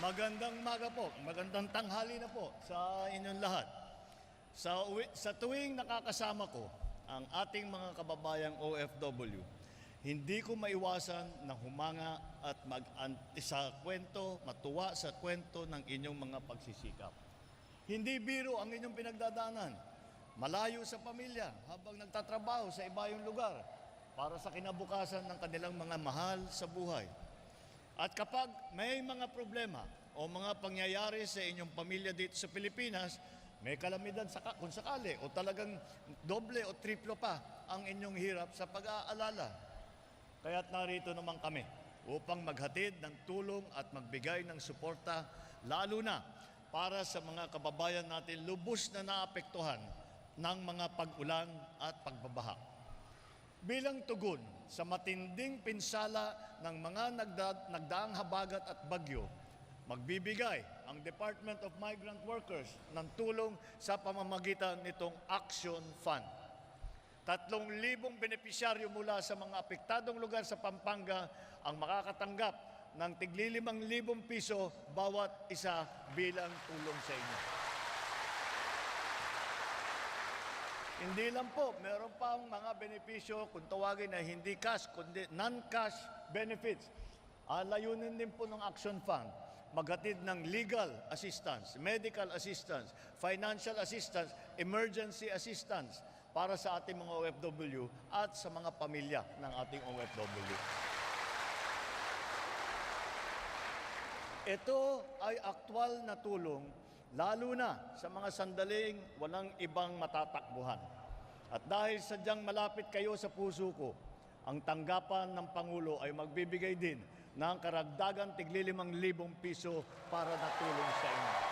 Magandang maga po, magandang tanghali na po sa inyong lahat. Sa, uwi- sa tuwing nakakasama ko ang ating mga kababayang OFW, hindi ko maiwasan na humanga at mag sa kwento, matuwa sa kwento ng inyong mga pagsisikap. Hindi biro ang inyong pinagdadaanan. Malayo sa pamilya habang nagtatrabaho sa ibayong lugar para sa kinabukasan ng kanilang mga mahal sa buhay. At kapag may mga problema o mga pangyayari sa inyong pamilya dito sa Pilipinas, may kalamidad sa kung sakali o talagang doble o triplo pa ang inyong hirap sa pag-aalala. Kaya't narito naman kami upang maghatid ng tulong at magbigay ng suporta lalo na para sa mga kababayan natin lubos na naapektuhan ng mga pag-ulan at pagbabaha. Bilang tugon sa matinding pinsala ng mga nagda- nagdaang habagat at bagyo, magbibigay ang Department of Migrant Workers ng tulong sa pamamagitan nitong Action Fund. Tatlong libong benepisyaryo mula sa mga apektadong lugar sa Pampanga ang makakatanggap ng tiglilimang libong piso bawat isa bilang tulong sa inyo. Hindi lang po, meron pa ang mga benepisyo kung tawagin na hindi cash, kundi non-cash benefits. Ah, layunin din po ng Action Fund, maghatid ng legal assistance, medical assistance, financial assistance, emergency assistance para sa ating mga OFW at sa mga pamilya ng ating OFW. Ito ay aktwal na tulong lalo na sa mga sandaling walang ibang matatakbuhan. At dahil sadyang malapit kayo sa puso ko, ang tanggapan ng Pangulo ay magbibigay din ng karagdagang tiglilimang libong piso para natulong sa inyo.